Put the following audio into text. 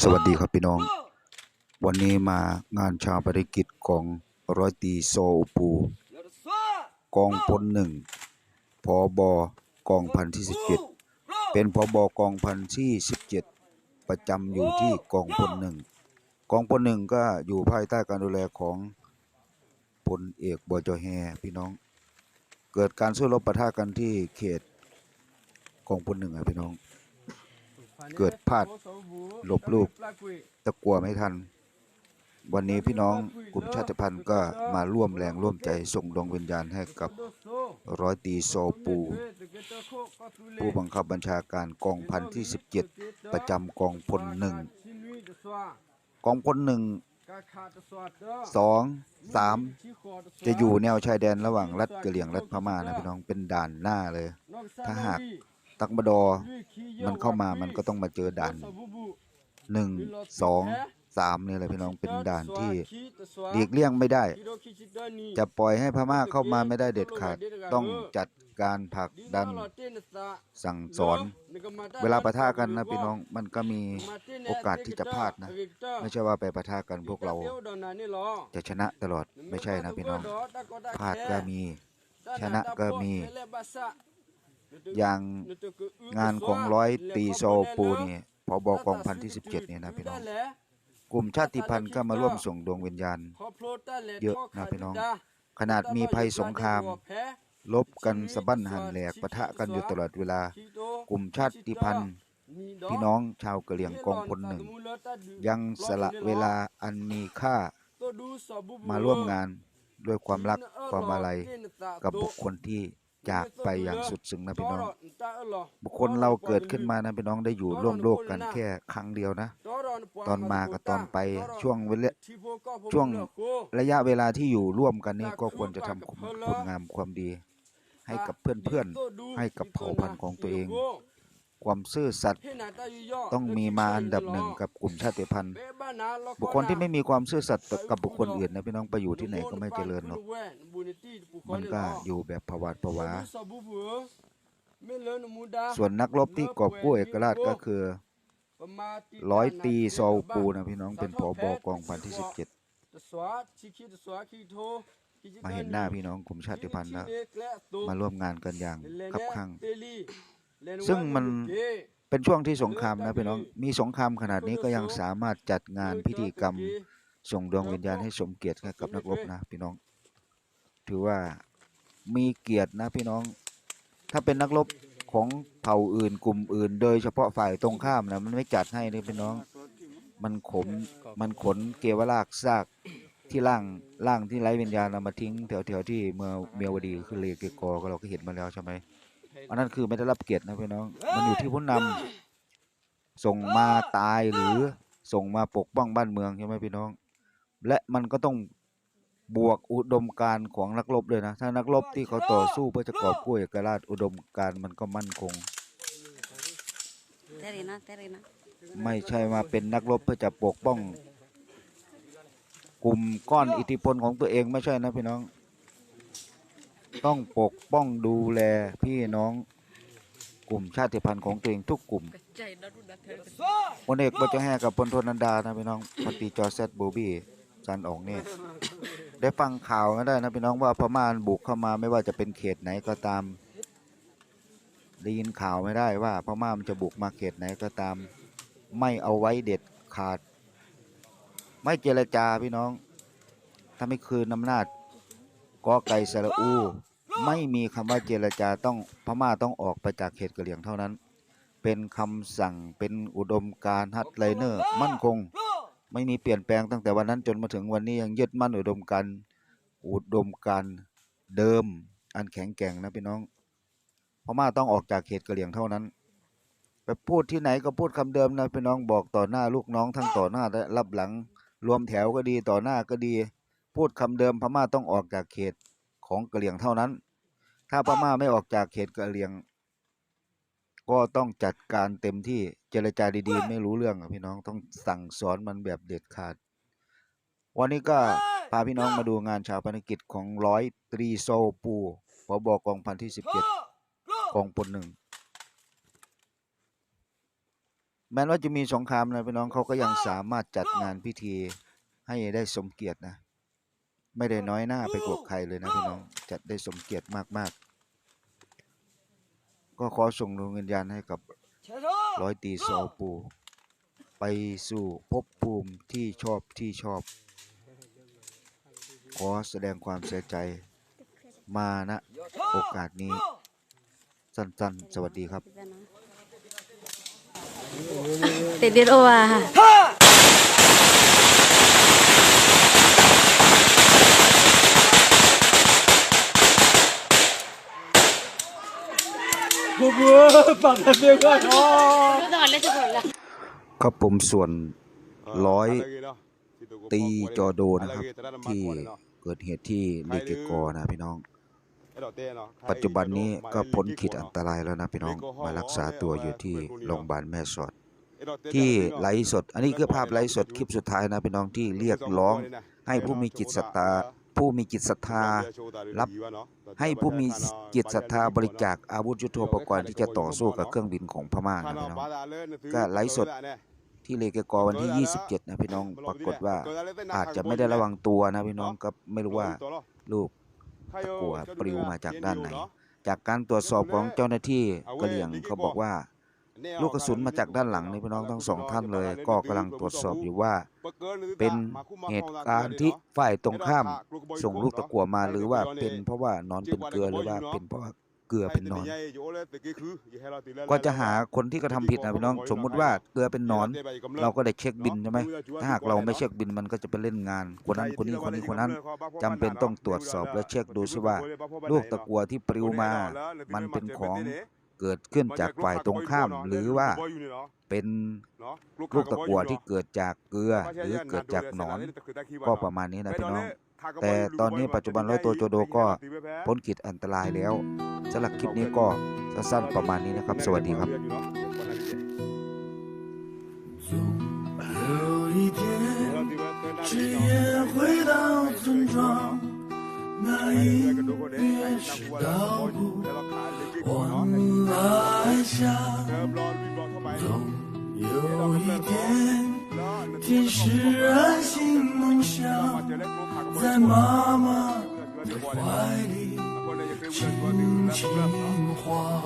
สวัสดีครับพี่น้อง วันนี้มางานชาปนกิจของร้อยตีโซอุปู กองพลหนึ่งพอบกองพันที่สิบเจ็ดเป็นพอบกองพันที่สิบเจ็ดประจำอยู่ที่กองพลหนึ่งกองพลหนึ่งก็อยู่ภายใต้การดูแลของพลเอกบจแฮพี่น้อง เกิดการสู้รบปะทะกันที่เขตกองพลหนึ่งอะพี่น้อง เกิดพลาดหลบลูกตะกัวไม่ทัน วันนี้พี่น้องกลุ่มชาติพันธุ์ก็มาร่วมแรงร่วมใจส่งดวงวิญญาณให้กับร้อยตีโซปู ผู้บังคับบัญชาการกองพันที่ 17 ประจำกองพลหนึ่งกองพลหนึ่งสองสามจะอยู่แนวชายแดนระหว่างรัฐกะเหรี่ยงรัฐพม่านะพี่น้องเป็นด่านหน้าเลย ถ้าหาก ตักบดอ มันเข้ามามันก็ต้องมาเจอด่านหนึ่งสองสามนี่แหละพี่น้องเป็นด่านที่หลีกเลี่ยงไม่ได้ จะปล่อยให้พม่าเข้ามาไม่ได้เด็ดขาด ต้องจัดการผลักดันสั่งสอน เวลาประทะกันนะพี่น้องมันก็มีโอกาสที่จะพลาดนะ ไม่ใช่ว่าไปประทะกันพวกเรา จะชนะตลอดไม่ใช่นะพี่น้องพลาดก็มี ชนะก็มี อย่างงานของร้อยตีโซปูนี่พบกองพันที่ 17เนี่นะพี่น้อง กลุ่มชาติพันธุ์ก็มาร่วมส่งดวงวิญญาณ เยอะนะพี่น้อง ขนาดมีภัยสงครามลบกันสะบั้นหันแหลกปะทะกันอยู่ตลอดเวลา กลุ่มชาติพันธุ์พี่น้องชาวกะเหรี่ยงกองพลหนึ่ง ยังสละเวลาอันมีค่ามาร่วมงานด้วยความรักความอาลัยกับบุคคลที่ จากไปอย่างสุดซึ้งนะพี่น้อง บุคคลเราเกิดขึ้นมานะพี่น้องได้อยู่ร่วมโลกกันแค่ครั้งเดียวนะ ตอนมากับตอนไปช่วงเวลาช่วงระยะเวลาที่อยู่ร่วมกันนี่ก็ควรจะทำคุณคุณงามความดี ให้กับเพื่อนๆ ให้กับเผ่าพันธุ์ของตัวเอง ความซื่อสัตย์ต้องมีมาอันดับหนึ่งกับกลุ่มชาติพันธุ์ บุคคลที่ไม่มีความซื่อสัตย์กับบุคคลอื่นนะพี่น้องไปอยู่ที่ไหนก็ไม่เจริญหรอก มันก็อยู่แบบผวาดผวา ส่วนนักรบที่กอบกู้เอกราชก็คือร้อยตีซอลปูนะพี่น้องเป็นผอบกองพันที่17มาเห็นหน้าพี่น้องกลุ่มชาติพันธุ์แล้วมาร่วมงานกันอย่างคับคั่งซึ่งมันเป็นช่วงที่สงครามนะพี่น้องมีสงครามขนาดนี้ก็ยังสามารถจัดงานพิธีกรรมส่งดวงวิญญาณให้สมเกียรติให้กับนักรบนะพี่น้อง ถือว่ามีเกียรตินะพี่น้อง ถ้าเป็นนักรบของเผ่าอื่นกลุ่มอื่น โดยเฉพาะฝ่ายตรงข้ามนะมันไม่จัดให้เลยพี่น้อง มันขมมันขนเกวรากซากที่ล่างล่างที่ไร้วิญญาณเอามาทิ้งแถวๆที่เมืองเมียวดีคือเลเกกอก็เราก็เห็นมาแล้วใช่ไหมอันนั้นคือไม่ได้รับเกียรตินะพี่น้อง มันอยู่ที่ผู้นำส่งมาตายหรือส่งมาปกป้องบ้านเมืองใช่ไหมพี่น้อง และมันก็ต้อง บวกอุดมการณ์ของนักรบเลยนะ ถ้านักรบที่เขาต่อสู้เพื่อจะกอบกู้เอกราชอุดมการณ์มันก็มั่นคง Terina, Terina. ไม่ใช่มาเป็นนักรบเพื่อจะปกป้อง กลุ่มก้อนอิทธิพลของตัวเองไม่ใช่นะพี่น้อง ต้องปกป้องดูแลพี่น้องกลุ่มชาติพันธุ์ของตัวเองทุกกลุ่มพลเอกบัจแฮกับพลโทนันดานะพี่น้องพลตรีจอร์เซตโบบี้จันออกเนี่ย ได้ฟังข่าวกันได้นะพี่น้องว่าพม่าบุกเข้ามาไม่ว่าจะเป็นเขตไหนก็ตามได้ยินข่าวไม่ได้ว่าพม่ามันจะบุกมาเขตไหนก็ตาม ไม่เอาไว้เด็ดขาด ไม่เจรจาพี่น้อง ถ้าไม่คืนอำนาจกอไก่สระอู ไม่มีคำว่าเจรจาต้องพม่าต้องออกไปจากเขตกะเหรี่ยงเท่านั้น เป็นคำสั่งเป็นอุดมการณ์ฮัตไลเนอร์ มั่นคง ไม่มีเปลี่ยนแปลงตั้งแต่วันนั้นจนมาถึงวันนี้ยังยึดมั่นอุดมการอุดมการเดิมอันแข็งแกร่งนะพี่น้องพม่าต้องออกจากเขตกะเหรี่ยงเท่านั้นไปพูดที่ไหนก็พูดคำเดิมนะพี่น้องบอกต่อหน้าลูกน้องทั้งต่อหน้าและรับหลัง รวมแถวก็ดีต่อหน้าก็ดี พูดคำเดิมพม่าต้องออกจากเขตของกะเหรี่ยงเท่านั้น ถ้าพม่าไม่ออกจากเขตกะเหรี่ยง ก็ต้องจัดการเต็มที่เจรจาดีๆ ไม่รู้เรื่องอะพี่น้องต้องสั่งสอนมันแบบเด็ดขาด วันนี้ก็พาพี่น้องมาดูงานชาวพนกิจของร้อยตรีโซปูพบกองพันที่สิบเจ็ดกองพลหนึ่งแม้ว่าจะมีสงครามนะพี่น้องเขาก็ยังสามารถจัดงานพิธีให้ได้สมเกียรตินะ ไม่ได้น้อยหน้าไปกว่าใครเลยนะพี่น้องจัดได้สมเกียรติมากๆ ก็ขอส่งดวงวิญญาณให้กับร้อยตีโซปู ไปสู่ภพภูมิที่ชอบที่ชอบ ขอแสดงความเสียใจมานะโอกาสนี้ สั้นๆ สวัสดีครับ เด็ดเด็ดโอวาค่ะ ครับผมส่วนร้อยตีจอโดนะครับ ที่เกิดเหตุที่ลีเกกอนะพี่น้อง ปัจจุบันนี้ก็พ้นขีดอันตรายแล้วนะพี่น้องมารักษาตัวอยู่ที่โรงพยาบาลแม่สอดที่ไลฟ์สด อันนี้คือภาพไลฟ์สดคลิปสุดท้ายนะพี่น้องที่เรียกร้องให้ผู้มีจิตศรัทธา ผู้มีจิตศรัทธารับให้ผู้มีจิตศรัทธาบริจาคอาวุธยุทโธปกรณ์ที่จะต่อสู้กับเครื่องบินของพม่านะพี่น้องก็ไลฟ์สดที่เลเกกอวันที่ 27 นะพี่น้องปรากฏว่าอาจจะไม่ได้ระวังตัวนะพี่น้องก็ไม่รู้ว่าลูกตะกัวปลิวมาจากด้านไหน จากการตรวจสอบของเจ้าหน้าที่กะเหรี่ยงเขาบอกว่า ลูกกระสุนมาจากด้านหลังนี่พี่น้องทั้งสองท่านเลย ก็กำลังตรวจสอบอยู่ว่า เป็นเหตุการณ์ที่ฝ่ายตรงข้าม ส่งลูกตะกั่วมาหรือว่าเป็นเพราะว่านอนเป็นเกลือหรือว่าเป็นเพราะว่าเกลือเป็นนอน ก็จะหาคนที่กระทำผิดนะพี่น้องสมมุติว่าเกลือเป็นหนอน เราก็ได้เช็คบินใช่ไหมถ้าหากเราไม่เช็คบินมันก็จะไปเล่นงานคนนั้นคนนี้คนนี้คนนั้นจำเป็นต้องตรวจสอบและเช็คดูซิว่า ลูกตะกั่วที่ปลิวมา มันเป็นของ เกิดขึ้นจากฝ่ายตรงข้าม หรือว่าเป็นลูกตะกั่วที่เกิดจากเกลือ หรือเกิดจากหนอน ก็ประมาณนี้นะพี่น้อง แต่ตอนนี้ปัจจุบันร้อยตัวโจโดก็พ้นขีดอันตรายแล้วสำหรับคลิปนี้ก็สั้นประมาณนี้นะครับ สวัสดีครับ有一，回到村庄，那一夜是稻谷。往来下。总有一天，天使安心梦想，在妈妈的怀里，轻轻晃